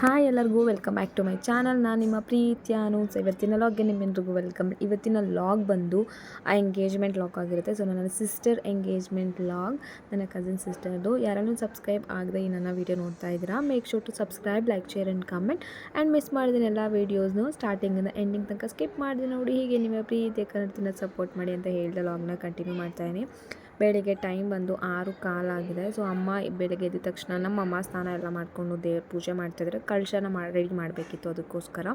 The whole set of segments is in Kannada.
ಹಾಯ್ ಎಲ್ಲರಿಗೂ welcome back to my channel. ನಾನು ನಿಮ್ಮ ಪ್ರೀತಿಯ ಅನೌನ್ಸ್ ಇವತ್ತಿನ ಲಾಗ್ಗೆ ನಿಮ್ಮೆಲ್ಲರಿಗೂ ವೆಲ್ಕಮ್. ಇವತ್ತಿನ ಲಾಗ್ ಬಂದು ಆ ಎಂಗೇಜ್ಮೆಂಟ್ ಲಾಗ್ ಆಗಿರುತ್ತೆ. ಸೊ ನನ್ನ ಸಿಸ್ಟರ್ ಎಂಗೇಜ್ಮೆಂಟ್ ಲಾಗ್ ನನ್ನ ಕಸಿನ್ ಸಿಸ್ಟರ್ದು ಯಾರನ್ನೂ ಸಬ್ಸ್ಕ್ರೈಬ್ ಆಗದೆ ಈ ನನ್ನ ವೀಡಿಯೋ ನೋಡ್ತಾ ಇದ್ದೀರಾ make sure to subscribe like share and comment and miss ಮಾಡಿದ ಎಲ್ಲ ವೀಡಿಯೋಸ್ನು ಸ್ಟಾರ್ಟಿಂಗಿಂದ ಎಂಡಿಂಗ್ ತನಕ ಸ್ಕಿಪ್ ಮಾಡಿದೆ ನೋಡಿ. ಹೀಗೆ ನಿಮ್ಮ ಪ್ರೀತಿಯ ಕನ್ನಡದಿಂದ ಸಪೋರ್ಟ್ ಮಾಡಿ ಅಂತ ಹೇಳಿದ ಲಾಗ್ನ ಕಂಟಿನ್ಯೂ ಮಾಡ್ತಾಯಿದ್ದೀನಿ ಬೆಳಿಗ್ಗೆ ಟೈಮ್ ಬಂದು ಆರು ಕಾಲಾಗಿದೆ ಸೊ, ಅಮ್ಮ ಬೆಳಗ್ಗೆ ಎದ್ದ ತಕ್ಷಣ ನಮ್ಮ ಅಮ್ಮ ಸ್ನಾನ ಎಲ್ಲ ಮಾಡಿಕೊಂಡು ದೇವ್ರ ಪೂಜೆ ಮಾಡ್ತಾಯಿದ್ರೆ ಕಳಶನ ಮಾಡಿ ರೆಡಿ ಮಾಡಬೇಕಿತ್ತು ಅದಕ್ಕೋಸ್ಕರ.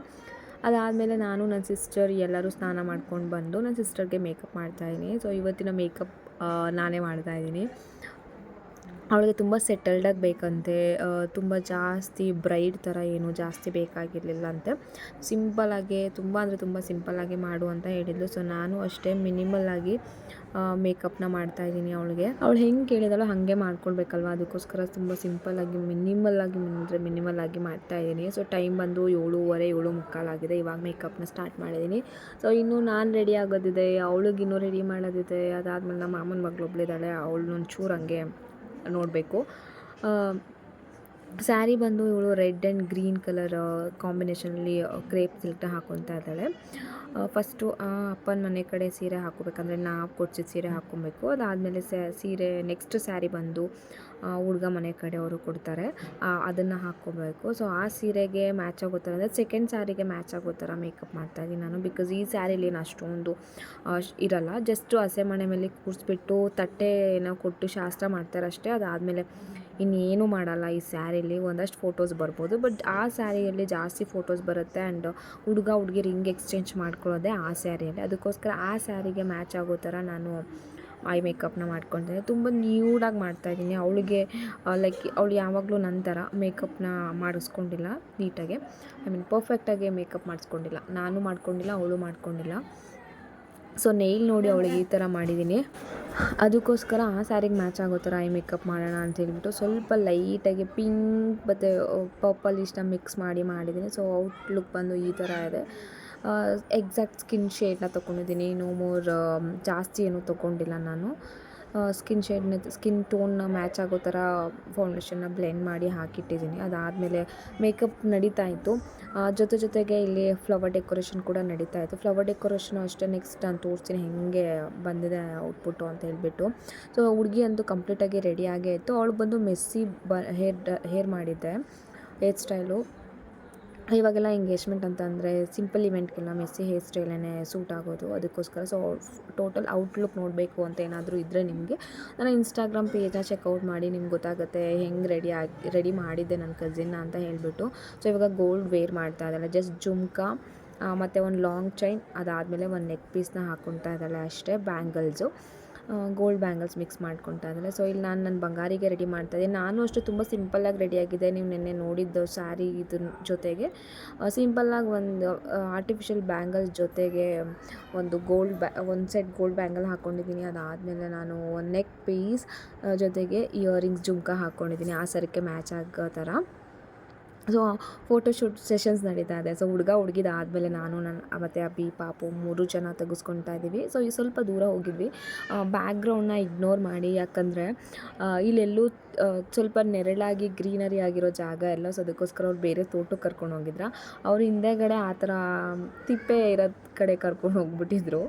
ಅದಾದಮೇಲೆ ನಾನು ನನ್ನ ಸಿಸ್ಟರ್ ಎಲ್ಲರೂ ಸ್ನಾನ ಮಾಡ್ಕೊಂಡು ಬಂದು ನನ್ನ ಸಿಸ್ಟರ್ಗೆ ಮೇಕಪ್ ಮಾಡ್ತಾಯಿದ್ದೀನಿ ಸೊ ಇವತ್ತಿನ ಮೇಕಪ್ ನಾನೇ ಮಾಡ್ತಾಯಿದ್ದೀನಿ ಅವಳಿಗೆ ತುಂಬ ಸೆಟಲ್ಡಾಗಿ ಬೇಕಂತೆ ತುಂಬ ಜಾಸ್ತಿ ಬ್ರೈಡ್ ಥರ ಏನು ಜಾಸ್ತಿ ಬೇಕಾಗಿರಲಿಲ್ಲ ಅಂತೆ. ಸಿಂಪಲ್ಲಾಗಿ ತುಂಬ ಅಂದರೆ ತುಂಬ ಸಿಂಪಲ್ಲಾಗಿ ಮಾಡು ಅಂತ ಹೇಳಿದ್ಲು. ಸೊ ನಾನು ಅಷ್ಟೇ ಮಿನಿಮಲ್ಲಾಗಿ ಮೇಕಪ್ನ ಮಾಡ್ತಾಯಿದ್ದೀನಿ ಅವಳಿಗೆ. ಅವಳು ಹೆಂಗೆ ಕೇಳಿದಳೋ ಹಾಗೆ ಮಾಡ್ಕೊಳ್ಬೇಕಲ್ವ? ಅದಕ್ಕೋಸ್ಕರ ತುಂಬ ಸಿಂಪಲ್ಲಾಗಿ ಮಿನಿಮಲ್ಲಾಗಿ ಅಂದರೆ ಮಿನಿಮಲ್ಲಾಗಿ ಮಾಡ್ತಾಯಿದ್ದೀನಿ ಸೊ ಟೈಮ್ ಬಂದು ಏಳುವರೆ ಏಳು ಮುಕ್ಕಾಲಾಗಿದೆ ಇವಾಗ ಮೇಕಪ್ನ ಸ್ಟಾರ್ಟ್ ಮಾಡಿದ್ದೀನಿ. ಸೊ ಇನ್ನೂ ನಾನು ರೆಡಿ ಆಗೋದಿದೆ. ಅವಳಿಗೆ ಇನ್ನೂ ರೆಡಿ ಮಾಡೋದಿದೆ. ಅದಾದಮೇಲೆ ನಮ್ಮ ಮಾಮನ ಮಗಳು ಒಬ್ಳಿದ್ದಾಳೆ ಅವಳು ಒಂಚೂರು ಹಂಗೆ ನೋಡಬೇಕು. ಸ್ಯಾರಿ ಬಂದು ಇವಳು ರೆಡ್ ಆ್ಯಂಡ್ ಗ್ರೀನ್ ಕಲರ್ ಕಾಂಬಿನೇಷನಲ್ಲಿ ಕ್ರೇಪ್ ಸಿಲ್ಕ್ನ ಹಾಕೊತಾ ಇದ್ದಾಳೆ. ಫಸ್ಟು ಅಪ್ಪನ ಮನೆ ಕಡೆ ಸೀರೆ ಹಾಕೋಬೇಕಂದ್ರೆ ನಾವು ಕೊಡ್ಸಿದ ಸೀರೆ ಹಾಕ್ಕೊಬೇಕು. ಅದಾದಮೇಲೆ ಸೀರೆ, ನೆಕ್ಸ್ಟ್ ಸ್ಯಾರಿ ಬಂದು ಹುಡುಗ ಮನೆ ಕಡೆ ಅವರು ಕೊಡ್ತಾರೆ. ಅದನ್ನು ಹಾಕ್ಕೋಬೇಕು. ಸೊ, ಆ ಸೀರೆಗೆ ಮ್ಯಾಚ್ ಆಗೋ ಥರ ಅಂದರೆ ಸೆಕೆಂಡ್ ಸ್ಯಾರಿಗೆ ಮ್ಯಾಚ್ ಆಗೋ ಥರ ಮೇಕಪ್ ಮಾಡ್ತಾಯಿದ್ದೀನಿ ನಾನು. ಬಿಕಾಸ್ ಈ ಸ್ಯಾರಿಲಿ ಏನು ಅಷ್ಟೊಂದು ಇರಲ್ಲ. ಜಸ್ಟು ಹಸೆ ಮನೆ ಮೇಲೆ ಕೂರಿಸ್ಬಿಟ್ಟು ತಟ್ಟೆ ಏನೋ ಕೊಟ್ಟು ಶಾಸ್ತ್ರ ಮಾಡ್ತಾರೆ ಅಷ್ಟೇ ಅದಾದಮೇಲೆ ಇನ್ನೇನು ಮಾಡಲ್ಲ ಈ ಸ್ಯಾರಿಲಿ, ಒಂದಷ್ಟು ಫೋಟೋಸ್ ಬರ್ಬೋದು. ಬಟ್ ಆ ಸ್ಯಾರಿಯಲ್ಲಿ ಜಾಸ್ತಿ ಫೋಟೋಸ್ ಬರುತ್ತೆ ಆ್ಯಂಡ್ ಹುಡುಗ ಹುಡುಗಿ ರಿಂಗ್ ಎಕ್ಸ್ಚೇಂಜ್ ಮಾಡ್ಕೊಳ್ಳೋದೇ ಆ ಸ್ಯಾರಿಯಲ್ಲಿ. ಅದಕ್ಕೋಸ್ಕರ ಆ ಸ್ಯಾರಿಗೆ ಮ್ಯಾಚ್ ಆಗೋ ಥರ ನಾನು ಐ ಮೇಕಪ್ನ ಮಾಡ್ಕೊಳ್ತೇನೆ ತುಂಬ ನ್ಯೂಡಾಗಿ ಮಾಡ್ತಾಯಿದ್ದೀನಿ ಅವಳಿಗೆ ಲೈಕ್ ಅವಳು ಯಾವಾಗಲೂ ನಂತರ ಮೇಕಪ್ನ ಮಾಡಿಸ್ಕೊಂಡಿಲ್ಲ ನೀಟಾಗೆ ಐ ಮೀನ್ ಪರ್ಫೆಕ್ಟಾಗಿ ಮೇಕಪ್ ಮಾಡಿಸ್ಕೊಂಡಿಲ್ಲ. ನಾನು ಮಾಡ್ಕೊಂಡಿಲ್ಲ, ಅವಳು ಮಾಡ್ಕೊಂಡಿಲ್ಲ. ಸೊ ನೈಲ್ ನೋಡಿ ಅವಳಿಗೆ ಈ ಥರ ಮಾಡಿದ್ದೀನಿ. ಅದಕ್ಕೋಸ್ಕರ ಆ ಸ್ಯಾರಿಗೆ ಮ್ಯಾಚ್ ಆಗೋ ಥರ ಐ ಮೇಕಪ್ ಮಾಡೋಣ ಅಂತ ಹೇಳ್ಬಿಟ್ಟು ಸ್ವಲ್ಪ ಲೈಟಾಗಿ ಪಿಂಕ್ ಮತ್ತು ಪರ್ಪಲ್ ಇಷ್ಟ ಮಿಕ್ಸ್ ಮಾಡಿ ಮಾಡಿದ್ದೀನಿ. ಸೊ ಔಟ್ಲುಕ್ ಬಂದು ಈ ಥರ ಇದೆ. ಎಕ್ಸಾಕ್ಟ್ ಸ್ಕಿನ್ ಶೇಡ್ನ ತೊಗೊಂಡಿದ್ದೀನಿ ನೋ ಮೋರ್ ಜಾಸ್ತಿ ಏನೂ ತೊಗೊಂಡಿಲ್ಲ ನಾನು. ಸ್ಕಿನ್ ಶೇಡ್ನ ಸ್ಕಿನ್ ಟೋನ್ನ ಮ್ಯಾಚ್ ಆಗೋ ಥರ ಫೌಂಡೇಶನ್ನ ಬ್ಲೆಂಡ್ ಮಾಡಿ ಹಾಕಿಟ್ಟಿದ್ದೀನಿ. ಅದಾದಮೇಲೆ ಮೇಕಪ್ ನಡೀತಾ ಇತ್ತು. ಜೊತೆ ಜೊತೆಗೆ ಇಲ್ಲಿ ಫ್ಲವರ್ ಡೆಕೋರೇಷನ್ ಕೂಡ ನಡೀತಾ ಇತ್ತು. ಫ್ಲವರ್ ಡೆಕೋರೇಷನ್ ಅಷ್ಟೇ ನೆಕ್ಸ್ಟ್ ನಾನು ತೋರಿಸ್ತೀನಿ ಹೇಗೆ ಬಂದಿದೆ ಔಟ್ಪುಟ್ಟು ಅಂತ ಹೇಳಿಬಿಟ್ಟು. ಸೊ ಹುಡುಗಿ ಅಂತೂ ಕಂಪ್ಲೀಟಾಗಿ ರೆಡಿಯಾಗೇ ಇತ್ತು. ಅವಳು ಬಂದು ಮೆಸ್ಸಿ ಬ ಹೇರ್ ಹೇರ್ ಮಾಡಿದ್ದೆ. ಹೇರ್ ಸ್ಟೈಲು ಇವಾಗೆಲ್ಲ ಎಂಗೇಜ್ಮೆಂಟ್ ಅಂತಂದರೆ ಸಿಂಪಲ್ ಇವೆಂಟ್ಗೆಲ್ಲ ಮೆಸ್ಸಿ ಹೇರ್ ಸ್ಟೈಲೇ ಸೂಟ್ ಆಗೋದು, ಅದಕ್ಕೋಸ್ಕರ ಸೊ ಟೋಟಲ್ ಔಟ್ಲುಕ್ ನೋಡಬೇಕು ಅಂತ ಏನಾದರೂ ಇದ್ದರೆ ನಿಮಗೆ. ನನ್ನ ಇನ್ಸ್ಟಾಗ್ರಾಮ್ ಪೇಜ್ನ ಚೆಕ್ಔಟ್ ಮಾಡಿ ನಿಮ್ಗೆ ಗೊತ್ತಾಗುತ್ತೆ, ಹೆಂಗೆ ರೆಡಿ ಆಗಿ ರೆಡಿ ಮಾಡಿದ್ದೆ ನನ್ನ ಕಸಿನ್ನ ಅಂತ ಹೇಳಿಬಿಟ್ಟು. ಸೊ ಇವಾಗ ಗೋಲ್ಡ್ ವೇರ್ ಮಾಡ್ತಾ ಇದ್ದಾಳೆ ಜಸ್ಟ್ ಜುಮ್ಕಾ ಮತ್ತು ಒಂದು ಲಾಂಗ್ ಚೈನ್ ಅದಾದಮೇಲೆ ಒಂದು ನೆಕ್ ಪೀಸ್ನ ಹಾಕ್ಕೊತಾ ಇದ್ದಾಳೆ ಅಷ್ಟೇ ಬ್ಯಾಂಗಲ್ಸು ಗೋಲ್ಡ್ ಬ್ಯಾಂಗಲ್ಸ್ ಮಿಕ್ಸ್ ಮಾಡ್ಕೊತಾ ಇದ್ದಾಳೆ. ಸೊ ಇಲ್ಲಿ ನಾನು ನನ್ನ ಬಂಗಾರಿಗೆ ರೆಡಿ ಮಾಡ್ತಾ ಇದ್ದೀನಿ. ನಾನು ಅಷ್ಟು ತುಂಬ ಸಿಂಪಲ್ಲಾಗಿ ರೆಡಿಯಾಗಿದೆ ನೀವು ನಿನ್ನೆ ನೋಡಿದ್ದು ಸ್ಯಾರಿ ಇದ್ರ ಜೊತೆಗೆ. ಸಿಂಪಲ್ಲಾಗಿ ಒಂದು ಆರ್ಟಿಫಿಷಿಯಲ್ ಬ್ಯಾಂಗಲ್ಸ್ ಜೊತೆಗೆ ಒಂದು ಗೋಲ್ಡ್ ಬ್ಯಾ ಒಂದು ಸೆಟ್ ಗೋಲ್ಡ್ ಬ್ಯಾಂಗಲ್ ಹಾಕ್ಕೊಂಡಿದ್ದೀನಿ ಅದಾದಮೇಲೆ ನಾನು ನೆಕ್ ಪೀಸ್ ಜೊತೆಗೆ ಇಯರಿಂಗ್ಸ್ ಜುಮ್ಕ ಹಾಕ್ಕೊಂಡಿದ್ದೀನಿ ಆ ಸರಕ್ಕೆ ಮ್ಯಾಚ್ ಆಗೋ ಥರ ಸೊ ಫೋಟೋಶೂಟ್ ಸೆಷನ್ಸ್ ನಡೀತಾ ಇದೆ. ಸೊ, ಹುಡುಗ ಹುಡುಗಿದಾದಮೇಲೆ ನಾನು ನನ್ನ ಮತ್ತು ಅಬ್ಬಿ ಪಾಪು ಮೂರು ಜನ ತೆಗೆಸ್ಕೊತಾ ಇದ್ದೀವಿ ಸೊ, ಈ ಸ್ವಲ್ಪ ದೂರ ಹೋಗಿದ್ವಿ. ಬ್ಯಾಕ್ಗ್ರೌಂಡನ್ನ ಇಗ್ನೋರ್ ಮಾಡಿ, ಯಾಕಂದರೆ ಇಲ್ಲೆಲ್ಲೂ ಸ್ವಲ್ಪ ನೆರಳಾಗಿ, ಗ್ರೀನರಿ ಆಗಿರೋ ಜಾಗ ಎಲ್ಲ ಸೊ ಅದಕ್ಕೋಸ್ಕರ ಅವ್ರು ಬೇರೆ ತೋಟಕ್ಕೆ ಕರ್ಕೊಂಡು ಹೋಗಿದ್ರ? ಅವ್ರ ಹಿಂದೆಗಡೆ ಆ ಥರ ತಿಪ್ಪೆ ಇರೋ ಕಡೆ ಕರ್ಕೊಂಡು ಹೋಗ್ಬಿಟ್ಟಿದ್ರು.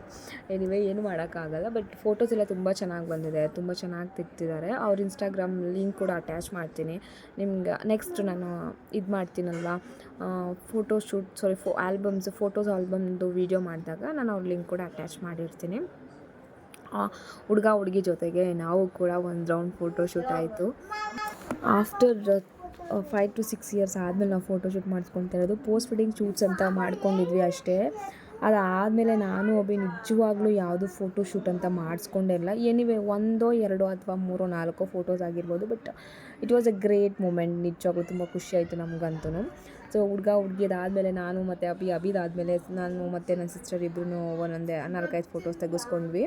ಎನಿವೆ ಏನು ಮಾಡೋಕ್ಕಾಗಲ್ಲ ಬಟ್ ಫೋಟೋಸ್ ಎಲ್ಲ ತುಂಬ ಚೆನ್ನಾಗಿ ಬಂದಿದೆ, ತುಂಬ ಚೆನ್ನಾಗಿ ತಿಕ್ತಿದ್ದಾರೆ ಅವ್ರ ಇನ್ಸ್ಟಾಗ್ರಾಮ್ ಲಿಂಕ್ ಕೂಡ ಅಟ್ಯಾಚ್ ಮಾಡ್ತೀನಿ. ನಿಮ್ಗೆ ನೆಕ್ಸ್ಟ್ ನಾನು ಇದು ಮಾಡ್ತೀನಲ್ವ ಫೋಟೋ ಶೂಟ್ ಸಾರಿ ಫೋ ಆಲ್ಬಮ್ಸ್ ಫೋಟೋಸ್ ಆಲ್ಬಮ್ದು ವೀಡಿಯೋ ಮಾಡಿದಾಗ ನಾನು ಅವ್ರ ಲಿಂಕ್ ಕೂಡ ಅಟ್ಯಾಚ್ ಮಾಡಿರ್ತೀನಿ. ಹುಡುಗ ಹುಡುಗಿ ಜೊತೆಗೆ ನಾವು ಕೂಡ ಒಂದು ರೌಂಡ್ ಫೋಟೋ ಶೂಟ್ ಆಯಿತು. After five to six years ಆದಮೇಲೆ ನಾವು ಫೋಟೋ ಶೂಟ್ ಮಾಡಿಸ್ಕೊತಾ ಇರೋದು. ಪೋಸ್ಟ್ ವೆಡ್ಡಿಂಗ್ ಶೂಟ್ಸ್ ಅಂತ ಮಾಡ್ಕೊಂಡಿದ್ವಿ ಅಷ್ಟೇ. ಅದಾದಮೇಲೆ ನಾನು ಒಬ್ಬ ನಿಜವಾಗ್ಲೂ ಯಾವುದು ಫೋಟೋ ಶೂಟ್ ಅಂತ ಮಾಡಿಸ್ಕೊಂಡೇ ಇಲ್ಲ. ಏನಿವೆ ಒಂದೋ, ಎರಡೋ ಅಥವಾ ಮೂರೋ, ನಾಲ್ಕೋ ಫೋಟೋಸ್ ಆಗಿರ್ಬೋದು but it was a great moment ನಿಜವಾಗ್ಲೂ ತುಂಬ ಖುಷಿ ಆಯಿತು ನಮಗಂತೂ ಸೊ ಹುಡುಗ ಹುಡುಗಿ ಅದಾದಮೇಲೆ ನಾನು ಮತ್ತು ಅಭಿ ಅಭಿದಾದಮೇಲೆ ನಾನು ಮತ್ತು ನನ್ನ ಸಿಸ್ಟರ್ ಇಬ್ಬರೂ ಒಂದೊಂದೇ ನಾಲ್ಕೈದು ಫೋಟೋಸ್ ತೆಗೆಸ್ಕೊಂಡ್ವಿ.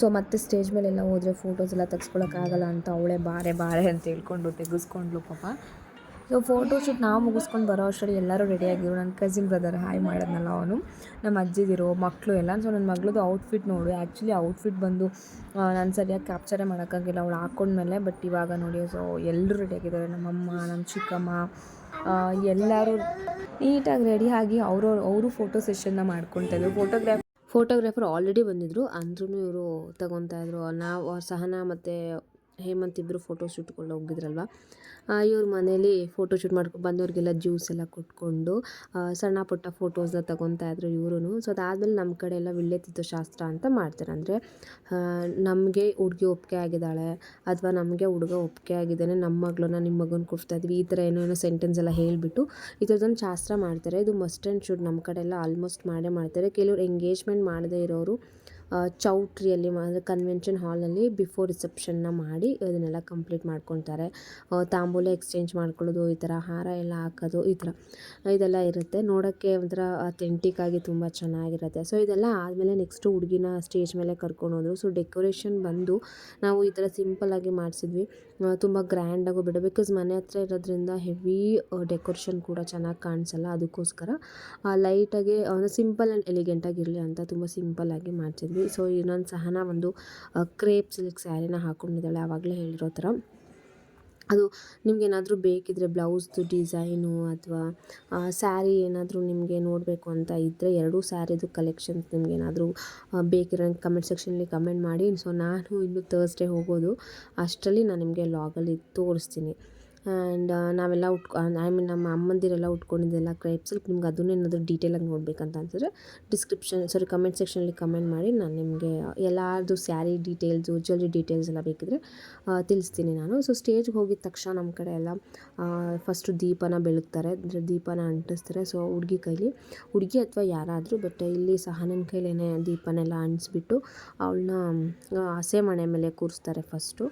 ಸೊ ಮತ್ತೆ ಸ್ಟೇಜ್ ಮೇಲೆಲ್ಲ ಹೋದರೆ ಫೋಟೋಸ್ ಎಲ್ಲ ತೆಗೆಸ್ಕೊಳಕ್ಕಾಗಲ್ಲ ಅಂತ ಅವಳೇ ಬಾರೆ ಬಾರೆ ಅಂತ ಹೇಳ್ಕೊಂಡು ತೆಗೆಸ್ಕೊಂಡ್ಲು ಪಾಪ. ಸೊ ಫೋಟೋ ಶೂಟ್ ನಾವು ಮುಗಿಸ್ಕೊಂಡು ಬರೋ ಅಷ್ಟರಲ್ಲಿ ಎಲ್ಲರೂ ರೆಡಿಯಾಗಿದ್ರು ನನ್ನ ಕಸಿನ್ ಬ್ರದರ್ ಹಾಯ್ ಮಾಡೋದ್ನಲ್ಲ ಅವನು. ನಮ್ಮ ಅಜ್ಜಿದಿರೋ ಮಕ್ಕಳು ಎಲ್ಲ. ಸೊ ನನ್ನ ಮಗಳದ್ದು ಔಟ್ಫಿಟ್ ನೋಡು. ಆ್ಯಕ್ಚುಲಿ ಔಟ್ಫಿಟ್ ಬಂದು ನಾನು ಸರಿಯಾಗಿ ಕ್ಯಾಪ್ಚರೇ ಮಾಡೋಕ್ಕಾಗಿಲ್ಲ. ಅವಳು ಹಾಕೊಂಡ್ಮೇಲೆ ಬಟ್ ಇವಾಗ ನೋಡಿ ಸೊ ಎಲ್ಲರೂ ರೆಡಿಯಾಗಿದ್ದಾರೆ ನಮ್ಮಮ್ಮ ನಮ್ಮ ಚಿಕ್ಕಮ್ಮ ಎಲ್ಲರೂ ನೀಟಾಗಿ ರೆಡಿಯಾಗಿ ಆಗಿ ಅವರು ಫೋಟೋ ಸೆಷನ್ನ ಮಾಡ್ಕೊಳ್ತಾಯಿದ್ರು ಫೋಟೋಗ್ರಾಫ್ ಫೋಟೋಗ್ರಾಫರ್ ಆಲ್ರೆಡಿ ಬಂದಿದ್ದರು ಅಂದ್ರೂ ಇವರು ತಗೊತಾಯಿದ್ರು ನಾವು ಸಹನಾ ಮತ್ತು ಹೇಮಂತ್ ಇಬ್ಬರು ಫೋಟೋ ಶೂಟ್ಗಳು ಹೋಗಿದ್ರಲ್ವ? ಇವ್ರ ಮನೇಲಿ ಫೋಟೋ ಶೂಟ್ ಮಾಡ್ಕೊಂಡು ಬಂದವ್ರಿಗೆಲ್ಲ ಜ್ಯೂಸ್ ಎಲ್ಲ ಕೊಟ್ಕೊಂಡು ಸಣ್ಣ ಪುಟ್ಟ ಫೋಟೋಸ್ನ ತೊಗೊತಾ ಇದ್ರು ಇವರು ಸೊ ಅದಾದಮೇಲೆ ನಮ್ಮ ಕಡೆ ಎಲ್ಲ ವಿಳ್ಯತಿತ್ತು ಶಾಸ್ತ್ರ ಅಂತ ಮಾಡ್ತಾರೆ. ಅಂದರೆ ನಮಗೆ ಹುಡುಗಿ ಒಪ್ಪಿಗೆ ಆಗಿದ್ದಾಳೆ, ಅಥವಾ ನಮಗೆ ಹುಡುಗ ಒಪ್ಪಿಗೆ ಆಗಿದ್ದಾನೆ ನಮ್ಮ ಮಗಳನ್ನ ನಿಮ್ಮ ಮಗನ ಕೊಡ್ತಾ ಇದ್ವಿ, ಈ ಥರ ಏನೋ ಸೆಂಟೆನ್ಸ್ ಎಲ್ಲ ಹೇಳಿಬಿಟ್ಟು ಈ ಥರದೊಂದು ಶಾಸ್ತ್ರ ಮಾಡ್ತಾರೆ. ಇದು ಮಸ್ಟ್ ಆ್ಯಂಡ್ ಶುಡ್ ನಮ್ಮ ಕಡೆ ಎಲ್ಲ ಆಲ್ಮೋಸ್ಟ್ ಮಾಡೇ ಮಾಡ್ತಾರೆ. ಕೆಲವರು ಎಂಗೇಜ್ಮೆಂಟ್ ಮಾಡದೇ ಇರೋರು ಚೌಟ್ರಿಯಲ್ಲಿ ಅಂದರೆ ಕನ್ವೆನ್ಷನ್ ಹಾಲಲ್ಲಿ ಬಿಫೋರ್ ರಿಸೆಪ್ಷನ್ನ ಮಾಡಿ ಅದನ್ನೆಲ್ಲ ಕಂಪ್ಲೀಟ್ ಮಾಡ್ಕೊತಾರೆ ತಾಂಬೂಲ ಎಕ್ಸ್ಚೇಂಜ್ ಮಾಡ್ಕೊಳ್ಳೋದು, ಈ ಥರ ಹಾರ ಎಲ್ಲ ಹಾಕೋದು, ಈ ಥರ ಇದೆಲ್ಲ ಇರುತ್ತೆ. ನೋಡೋಕ್ಕೆ ಒಂಥರ ಅಥೆಂಟಿಕ್ ಆಗಿ ತುಂಬ ಚೆನ್ನಾಗಿರುತ್ತೆ. ಸೊ ಇದೆಲ್ಲ ಆದಮೇಲೆ ನೆಕ್ಸ್ಟು ಹುಡುಗಿನ ಸ್ಟೇಜ್ ಮೇಲೆ ಕರ್ಕೊಂಡು ಸೊ ಡೆಕೋರೇಷನ್ ಬಂದು ನಾವು ಈ ಥರ ಸಿಂಪಲ್ಲಾಗಿ ಮಾಡಿಸಿದ್ವಿ. ತುಂಬ ಗ್ರ್ಯಾಂಡಾಗೂ ಬಿಡ. ಬಿಕಾಸ್ ಮನೆ ಹತ್ರ ಇರೋದ್ರಿಂದ ಹೆವಿ ಡೆಕೋರೇಷನ್ ಕೂಡ ಚೆನ್ನಾಗಿ ಕಾಣಿಸಲ್ಲ. ಅದಕ್ಕೋಸ್ಕರ ಲೈಟಾಗಿ ಸಿಂಪಲ್ ಆ್ಯಂಡ್ ಎಲಿಗೆಂಟಾಗಿರಲಿ ಅಂತ ತುಂಬ ಸಿಂಪಲ್ಲಾಗಿ ಮಾಡಿಸಿದ್ವಿ. ಸೊ ಇನ್ನೊಂದು ಸಹನ ಒಂದು ಕ್ರೇಪ್ ಸಿಲ್ಕ್ ಸ್ಯಾರಿನ ಹಾಕೊಂಡಿದ್ದಾಳೆ. ಆವಾಗಲೇ ಹೇಳಿರೋ ಥರ. ಅದು ನಿಮ್ಗೇನಾದರೂ ಬೇಕಿದ್ದರೆ ಬ್ಲೌಸ್ದು ಡಿಸೈನು ಅಥವಾ ಸ್ಯಾರಿ ಏನಾದರೂ ನಿಮಗೆ ನೋಡಬೇಕು ಅಂತ ಇದ್ದರೆ ಎರಡೂ ಸ್ಯಾರಿದು ಕಲೆಕ್ಷನ್ಸ್ ನಿಮಗೇನಾದರೂ ಬೇಕಿರೋ ಕಮೆಂಟ್ ಸೆಕ್ಷನಲ್ಲಿ ಕಮೆಂಟ್ ಮಾಡಿ. ಸೊ ನಾನು ಇನ್ನು ತರ್ಸ್ಡೇ ಹೋಗೋದು. ಅಷ್ಟರಲ್ಲಿ ನಾನು ನಿಮಗೆ ಲಾಗಲ್ಲಿ ತೋರಿಸ್ತೀನಿ. ಆ್ಯಂಡ್ ನಾವೆಲ್ಲ ಉಟ್ಕೊ ಐ ಮೀನ್ ನಮ್ಮ ಅಮ್ಮಂದಿರೆಲ್ಲ ಉಟ್ಕೊಂಡಿದ್ದೆಲ್ಲ ಸ್ವಲ್ಪ ನಿಮ್ಗೆ ಅದನ್ನೇ ಏನಾದರೂ ಡೀಟೇಲಾಗಿ ನೋಡಬೇಕಂತ ಅನ್ಸಿದ್ರೆ ಡಿಸ್ಕ್ರಿಪ್ಷನ್ ಸಾರಿ ಕಮೆಂಟ್ ಸೆಕ್ಷನಲ್ಲಿ ಕಮೆಂಟ್ ಮಾಡಿ ನಾನು ನಿಮಗೆ ಎಲ್ಲರದು ಸ್ಯಾರಿ ಡೀಟೇಲ್ಸು ಜ್ಯುವೆಲ್ರಿ ಡೀಟೇಲ್ಸ್ ಎಲ್ಲ ಬೇಕಿದ್ರೆ ತಿಳಿಸ್ತೀನಿ ನಾನು. ಸೊ ಸ್ಟೇಜ್ಗೆ ಹೋಗಿದ ತಕ್ಷಣ ನಮ್ಮ ಕಡೆ ಎಲ್ಲ ಫಸ್ಟು ದೀಪನ ಬೆಳಗ್ತಾರೆ, ಅಂದರೆ ದೀಪನ ಅಂಟಿಸ್ತಾರೆ. ಸೊ ಹುಡುಗಿ ಕೈಲಿ, ಹುಡುಗಿ ಅಥವಾ ಯಾರಾದರೂ ಬಟ್ ಇಲ್ಲಿ ಸಹ ನನ್ನ ಕೈಲೇ ದೀಪನೆಲ್ಲ ಅಂಟಿಸ್ಬಿಟ್ಟು ಅವಳನ್ನ ಹಸೆ ಮಣೆ ಮೇಲೆ ಕೂರಿಸ್ತಾರೆ ಫಸ್ಟು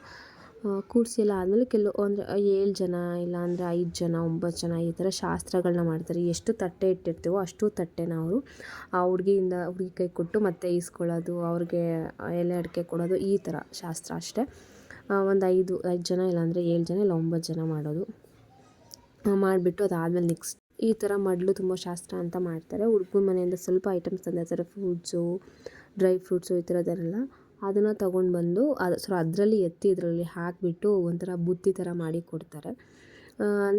ಕೂರಿಸಿ ಎಲ್ಲ ಆದಮೇಲೆ ಕೆಲವು, ಅಂದರೆ ಏಳು ಜನ ಇಲ್ಲ ಅಂದರೆ ಐದು ಜನ, ಒಂಬತ್ತು ಜನ ಈ ಥರ ಶಾಸ್ತ್ರಗಳನ್ನ ಮಾಡ್ತಾರೆ. ಎಷ್ಟು ತಟ್ಟೆ ಇಟ್ಟಿರ್ತೀವೋ ಅಷ್ಟು ತಟ್ಟೆನ ಅವರು ಆ ಹುಡುಗಿಯಿಂದ, ಹುಡುಗಿ ಕೈ ಕೊಟ್ಟು ಮತ್ತೆ ಈಸ್ಕೊಳ್ಳೋದು, ಅವ್ರಿಗೆ ಎಲೆ ಅಡಿಕೆ ಕೊಡೋದು ಈ ಥರ ಶಾಸ್ತ್ರ ಅಷ್ಟೇ. ಒಂದು ಐದು ಐದು ಜನ ಇಲ್ಲಾಂದರೆ ಏಳು ಜನ ಇಲ್ಲ ಒಂಬತ್ತು ಜನ ಮಾಡೋದು. ಮಾಡಿಬಿಟ್ಟು ಅದಾದಮೇಲೆ ನೆಕ್ಸ್ಟ್ ಈ ಥರ ಮಡಲು ತುಂಬ ಶಾಸ್ತ್ರ ಅಂತ ಮಾಡ್ತಾರೆ. ಹುಡುಗನ ಮನೆಯಿಂದ ಸ್ವಲ್ಪ ಐಟಮ್ಸ್ ತಂದಿರ್ತಾರೆ ಫ್ರೂಟ್ಸು ಡ್ರೈ ಫ್ರೂಟ್ಸು ಈ ಥರದ್ದೆಲ್ಲ ಅದನ್ನು ತೊಗೊಂಡು ಬಂದು ಅದು ಸೊ ಅದರಲ್ಲಿ ಎತ್ತಿ ಇದರಲ್ಲಿ ಹಾಕಿಬಿಟ್ಟು ಒಂಥರ ಬುತ್ತಿ ಥರ ಮಾಡಿ ಕೊಡ್ತಾರೆ.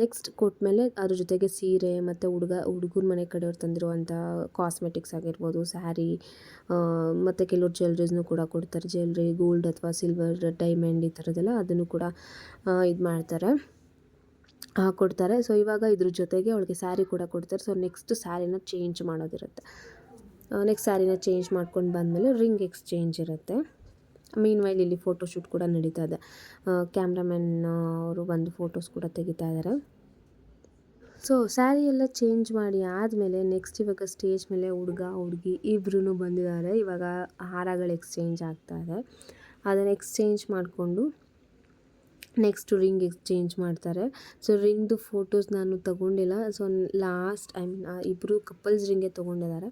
ನೆಕ್ಸ್ಟ್ ಕೊಟ್ಟಮೇಲೆ ಅದ್ರ ಜೊತೆಗೆ ಸೀರೆ ಮತ್ತು ಹುಡುಗ, ಹುಡುಗರ ಮನೆ ಕಡೆಯವ್ರು ತಂದಿರುವಂಥ ಕಾಸ್ಮೆಟಿಕ್ಸ್ ಆಗಿರ್ಬೋದು ಸ್ಯಾರಿ ಮತ್ತು ಕೆಲವ್ರು ಜ್ಯುವೆಲ್ರೀಸ್ನೂ ಕೂಡ ಕೊಡ್ತಾರೆ. ಜ್ಯುವೆಲ್ರಿ ಗೋಲ್ಡ್ ಅಥವಾ ಸಿಲ್ವರ್ ಡೈಮಂಡ್ ಈ ಥರದ್ದೆಲ್ಲ ಅದನ್ನು ಕೂಡ ಇದು ಮಾಡ್ತಾರೆ. ಕೊಡ್ತಾರೆ. ಸೊ ಇವಾಗ ಇದ್ರ ಜೊತೆಗೆ ಅವಳಿಗೆ ಸ್ಯಾರಿ ಕೂಡ ಕೊಡ್ತಾರೆ. ಸೊ ನೆಕ್ಸ್ಟ್ ಸ್ಯಾರಿನ ಚೇಂಜ್ ಮಾಡೋದಿರುತ್ತೆ. ನೆಕ್ಸ್ಟ್ ಸ್ಯಾರಿನ ಚೇಂಜ್ ಮಾಡ್ಕೊಂಡು ಬಂದಮೇಲೆ ರಿಂಗ್ ಎಕ್ಸ್ಚೇಂಜ್ ಇರುತ್ತೆ. ಮೀನ್ ವೈಲ್ ಇಲ್ಲಿ ಫೋಟೋಶೂಟ್ ಕೂಡ ನಡೀತಾ ಇದೆ. ಕ್ಯಾಮ್ರಾಮನ್ ಅವರು ಬಂದು ಫೋಟೋಸ್ ಕೂಡ ತೆಗಿತಾ ಇದ್ದಾರೆ ಸೊ ಸ್ಯಾರಿ ಎಲ್ಲ ಚೇಂಜ್ ಮಾಡಿ ಆದಮೇಲೆ ನೆಕ್ಸ್ಟ್ ಇವಾಗ ಸ್ಟೇಜ್ ಮೇಲೆ ಹುಡುಗ, ಹುಡುಗಿ ಇಬ್ಬರೂ ಬಂದಿದ್ದಾರೆ. ಇವಾಗ ಹಾರಗಳು ಎಕ್ಸ್ಚೇಂಜ್ ಆಗ್ತಾ ಇದೆ. ಅದನ್ನು ಎಕ್ಸ್ಚೇಂಜ್ ಮಾಡಿಕೊಂಡು ನೆಕ್ಸ್ಟ್ ರಿಂಗ್ ಎಕ್ಸ್ಚೇಂಜ್ ಮಾಡ್ತಾರೆ. ಸೊ ರಿಂಗ್ದು ಫೋಟೋಸ್ ನಾನು ತಗೊಂಡಿಲ್ಲ. ಸೊ ಲಾಸ್ಟ್, ಐ ಮೀನ್ ಇಬ್ಬರು ಕಪಲ್ಸ್ ರಿಂಗೇ ತೊಗೊಂಡಿದ್ದಾರೆ.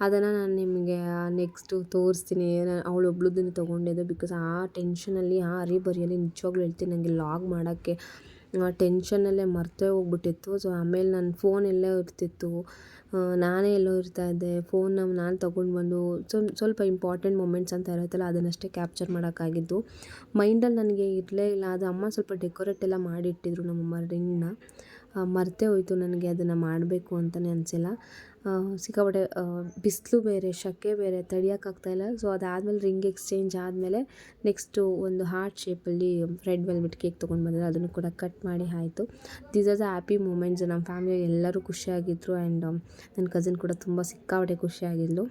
ಅದನ್ನು ನಾನು ನಿಮಗೆ ನೆಕ್ಸ್ಟು ತೋರಿಸ್ತೀನಿ. ನಾನು ಅವಳೊಬ್ಳದನ್ನು ತೊಗೊಂಡಿದ್ದೆ ಬಿಕಾಸ್ ಆ ಟೆನ್ಷನಲ್ಲಿ ಆ ಹರಿಬರಿಯಲ್ಲಿ ನಿಜವಾಗ್ಲೂ ಹೇಳ್ತೀನಿ. ನನಗೆ ಲಾಗ್ ಮಾಡೋಕ್ಕೆ ಟೆನ್ಷನಲ್ಲೇ ಮರ್ತೇ ಹೋಗ್ಬಿಟ್ಟಿತ್ತು. ಸೊ ಆಮೇಲೆ ನನ್ನ ಫೋನ್ ಎಲ್ಲೋ ಇರ್ತಿತ್ತು. ನಾನೇ ಎಲ್ಲೋ ಇರ್ತಾ ಇದ್ದೆ. ಫೋನ್ನ ನಾನು ತೊಗೊಂಡು ಬಂದು ಸ್ವಲ್ಪ ಇಂಪಾರ್ಟೆಂಟ್ ಮೂಮೆಂಟ್ಸ್ ಅಂತ ಇರುತ್ತಲ್ಲ, ಅದನ್ನಷ್ಟೇ ಕ್ಯಾಪ್ಚರ್ ಮಾಡೋಕ್ಕಾಗಿದ್ದು. ಮೈಂಡಲ್ಲಿ ನನಗೆ ಇರಲೇ ಇಲ್ಲ. ಅದು ಅಮ್ಮ ಸ್ವಲ್ಪ ಡೆಕೋರೇಟ್ ಎಲ್ಲ ಮಾಡಿಟ್ಟಿದ್ರು ನಮ್ಮಮ್ಮ ರಿಂಗ್ನ ಮರ್ತೇ ಹೋಯ್ತು ನನಗೆ ಅದನ್ನು ಮಾಡಬೇಕು ಅಂತಲೇ ಅನಿಸಿಲ್ಲ. ಸಿಕ್ಕಾಪಟ್ಟೆ ಬಿಸಿಲು ಬೇರೆ, ಸೆಕೆ ಬೇರೆ ತಡಿಯೋಕ್ಕಾಗ್ತಾಯಿಲ್ಲ ಸೊ ಅದಾದಮೇಲೆ ರಿಂಗ್ ಎಕ್ಸ್ಚೇಂಜ್ ಆದಮೇಲೆ ನೆಕ್ಸ್ಟು ಒಂದು ಹಾರ್ಟ್ ಶೇಪಲ್ಲಿ ರೆಡ್ ವೆಲ್ವೆಟ್ ಕೇಕ್ ತೊಗೊಂಡು ಬಂದಿದ್ದೆ. ಅದನ್ನು ಕೂಡ ಕಟ್ ಮಾಡಿ ಆಯಿತು. These are the happy moments ನಮ್ಮ ಫ್ಯಾಮಿಲಿ ಎಲ್ಲರೂ ಖುಷಿಯಾಗಿದ್ದರು ಆ್ಯಂಡ್ ನನ್ನ ಕಸಿನ್ ಕೂಡ ತುಂಬ ಸಿಕ್ಕಾಪಟ್ಟೆ ಖುಷಿಯಾಗಿದ್ಲು.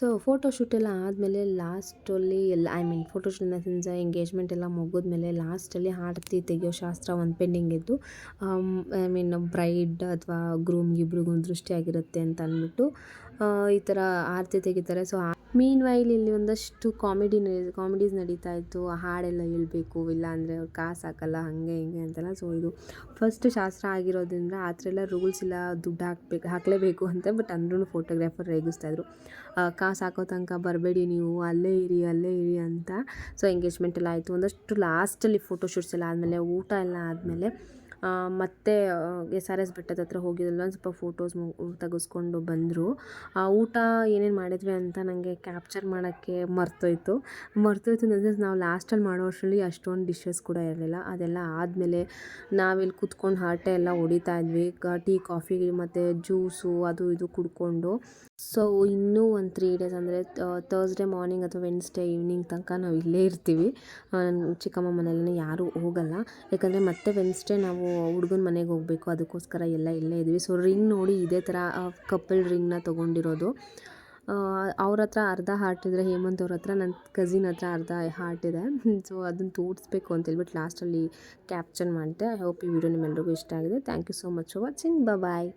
ಸೊ ಫೋಟೋಶೂಟ್ ಎಲ್ಲ ಆದಮೇಲೆ ಲಾಸ್ಟಲ್ಲಿ ಎಲ್ಲ I mean photoshoot since engagement ಎಲ್ಲ ಮುಗಿದ್ಮೇಲೆ ಲಾಸ್ಟಲ್ಲಿ ಆರತಿ ತೆಗೆಯೋ ಶಾಸ್ತ್ರ ಒಂದು ಪೆಂಡಿಂಗ್ ಇದ್ದು ಐ ಮೀನ್ ಬ್ರೈಡ್ ಅಥವಾ ಗ್ರೂಮ್ಗೆ ಇಬ್ರಿಗೂ ದೃಷ್ಟಿ ಆಗಿರುತ್ತೆ ಅಂತ ಅಂದ್ಬಿಟ್ಟು ಈ ಥರ ಆರತಿ ತೆಗಿತಾರೆ. ಸೊ ಮೀನ್ ವೈಲ್ ಇಲ್ಲಿ ಒಂದಷ್ಟು ಕಾಮಿಡಿ ಕಾಮಿಡೀಸ್ ನಡೀತಾ ಇತ್ತು. ಹಾಡೆಲ್ಲ ಹೇಳ್ಬೇಕು, ಇಲ್ಲ ಅಂದರೆ ಅವ್ರು ಕಾಸು ಹಾಕಲ್ಲ, ಹಾಗೆ ಹಿಂಗೆ ಅಂತೆಲ್ಲ. ಸೊ ಇದು ಫಸ್ಟ್ ಶಾಸ್ತ್ರ ಆಗಿರೋದ್ರಿಂದ ಆ ಥರ ಎಲ್ಲ ರೂಲ್ಸ್ ಇಲ್ಲ, ದುಡ್ಡು ಹಾಕ್ಬೇಕು, ಹಾಕಲೇಬೇಕು ಅಂತ ಬಟ್ ಅಂದ್ರೂ ಫೋಟೋಗ್ರಾಫರ್ ರೇಗಿಸ್ತಾಯಿದ್ರು ಕಾಸು ಹಾಕೋ ತನಕ ಬರಬೇಡಿ ನೀವು, ಅಲ್ಲೇ ಇರಿ ಅಲ್ಲೇ ಇರಿ ಅಂತ. ಸೊ ಎಂಗೇಜ್ಮೆಂಟ್ ಎಲ್ಲ ಆಯಿತು. ಒಂದಷ್ಟು ಲಾಸ್ಟಲ್ಲಿ ಫೋಟೋಶೂಟ್ಸ್ ಎಲ್ಲ ಆದಮೇಲೆ, ಊಟ ಎಲ್ಲ ಆದಮೇಲೆ ಮತ್ತೆ ಎಸ್ ಆರ್ ಎಸ್ ಬೆಟ್ಟದ ಹತ್ರ ಹೋಗಿದ್ದಲ್ಲ ಒಂದು ಸ್ವಲ್ಪ ಫೋಟೋಸ್ ತೆಗೆಸ್ಕೊಂಡು ಬಂದರು. ಆ, ಊಟ ಏನೇನು ಮಾಡಿದ್ವಿ ಅಂತ ನನಗೆ ಕ್ಯಾಪ್ಚರ್ ಮಾಡೋಕ್ಕೆ ಮರ್ತೋಯ್ತು. ಮರ್ತೋಯ್ತು ಅಂದರೆ ನಾವು ಲಾಸ್ಟಲ್ಲಿ ಮಾಡೋ ಅಷ್ಟರಲ್ಲಿ ಅಷ್ಟೊಂದು ಡಿಶಸ್ ಕೂಡ ಇರಲಿಲ್ಲ. ಅದೆಲ್ಲ ಆದಮೇಲೆ ನಾವಿಲ್ಲಿ ಕೂತ್ಕೊಂಡು ಹರಟೆ ಎಲ್ಲ ಹೊಡಿತಾ ಇದ್ವಿ. ಟೀ ಕಾಫಿ ಮತ್ತು ಜ್ಯೂಸು ಅದು, ಇದು ಕುಡ್ಕೊಂಡು. ಸೊ ಇನ್ನೂ ಒಂದು ತ್ರೀ ಡೇಸ್ ಅಂದರೆ ತರ್ಸ್ಡೇ ಮಾರ್ನಿಂಗ್ ಅಥವಾ ವೆನ್ಸ್ಡೇ ಈವ್ನಿಂಗ್ ತನಕ ನಾವು ಇಲ್ಲೇ ಇರ್ತೀವಿ. ಚಿಕ್ಕಮ್ಮ ಮನೆಯಲ್ಲಿ ಯಾರೂ ಹೋಗಲ್ಲ. ಯಾಕಂದರೆ ಮತ್ತೆ ವೆನ್ಸ್ಡೇ ನಾವು ಹುಡುಗನ ಮನೆಗೆ ಹೋಗಬೇಕು. ಅದಕ್ಕೋಸ್ಕರ ಎಲ್ಲ ಇಲ್ಲೇ ಇದ್ವಿ ಸೊ ರಿಂಗ್ ನೋಡಿ ಇದೇ ಥರ ಕಪಲ್ ರಿಂಗ್ನ ತೊಗೊಂಡಿರೋದು. ಅವ್ರ ಹತ್ರ ಅರ್ಧ ಹಾರ್ಟ್ ಇದ್ದರೆ ಹೇಮಂತ್ ಅವ್ರ ಹತ್ರ ನನ್ನ ಕಸಿನ್ ಹತ್ರ ಅರ್ಧ ಹಾರ್ಟ್ ಇದೆ. ಸೊ ಅದನ್ನು ತೋರಿಸ್ಬೇಕು ಅಂತ ಹೇಳ್ಬಿಟ್ಟು ಲಾಸ್ಟಲ್ಲಿ ಕ್ಯಾಪ್ಚರ್ ಮಾಡಿದೆ. ಐ ಹೋಪ್ ಈ ವಿಡಿಯೋ ನಿಮ್ಮೆಲ್ಲರಿಗೂ ಇಷ್ಟ ಆಗಿದೆ. Thank you so much for watching bye